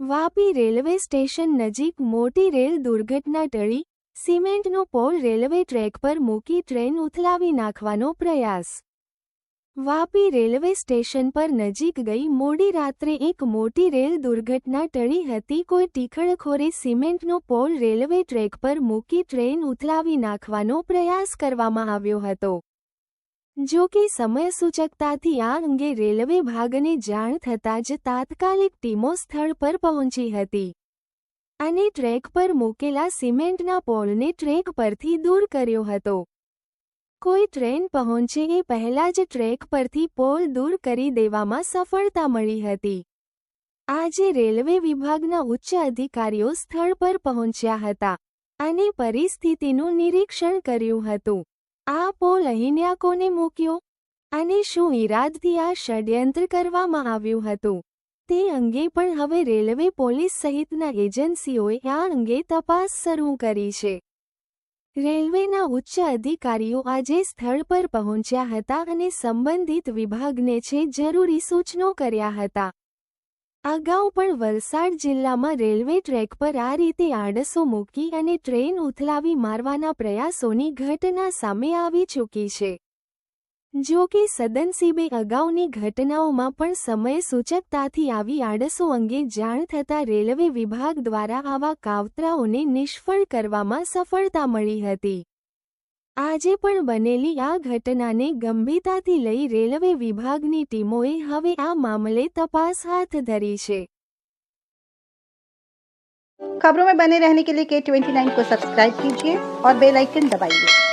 Vapi railway station નજીક મોટી rail દુર્ઘટના ટળી, સિમેન્ટનો પોલ રેલવે ટ્રેક પર મૂકી ટ્રેન ઉથલાવી નાખવાનો પ્રયાસ. વાપી રેલવે સ્ટેશન પર નજીક ગઈ મોડી રાત્રે એક મોટી રેલ દુર્ઘટના ટળી હતી, કોઈ ટીખળખોરે સિમેન્ટનો પોલ રેલવે ટ્રેક પર મૂકી ટ્રેન ઉથલાવી નાખવાનો પ્રયાસ કરવામાં આવ્યો હતો. જો કે સમય સૂચકતાથી આ અંગે રેલવે ભાગને જાણ થતાં જ તાત્કાલિક ટીમો સ્થળ પર પહોંચી હતી. અને ટ્રેક પર મૂકેલા સિમેન્ટના પોલને ટ્રેક પરથી દૂર કર્યો હતો. કોઈ ટ્રેન પહોંચે એ પહેલાં જ ટ્રેક પરથી પોલ દૂર કરી દેવામાં સફળતા મળી હતી. આજે રેલવે વિભાગના ઉચ્ચ અધિકારીઓ સ્થળ પર પહોંચ્યા હતા અને પરિસ્થિતિનું નિરીક્ષણ કર્યું હતું. આ પોલ અહીંયા કોને મૂક્યો? અને શું ઈરાદથી આ ષડયંત્ર કરવામાં આવ્યું હતું? તે અંગે પણ હવે રેલવે પોલીસ સહિતના એજન્સીઓએ આ અંગે તપાસ શરૂ કરી છે. રેલવેના ઉચ્ચ અધિકારીઓ આજે સ્થળ પર પહોંચ્યા હતા અને સંબંધિત વિભાગને છે જરૂરી સૂચનો કર્યા હતા. અગાઉ પણ વલસાડ જિલ્લામાં રેલવે ટ્રેક પર આ રીતે આડસો મૂકી અને ટ્રેન ઉથલાવી મારવાના પ્રયાસોની ઘટના સામે આવી ચૂકી છે. જો કે સદનસીબે અગાઉની ઘટનાઓમાં પણ સમય સૂચકતાથી આવી આડસો અંગે જાણ થતાં રેલવે વિભાગ દ્વારા આવા કાવતરાઓને નિષ્ફળ કરવામાં સફળતા મળી હતી. આજે પણ બનેલી આ ઘટનાને ગંભીરતાથી લઈ રેલવે વિભાગની ટીમોએ હવે આ મામલે તપાસ હાથ ધરી છે खबरों में बने रहने के लिए के ट्वेंटी नाइन को सब्सक्राइब कीजिए और बेल आइकन दबाइए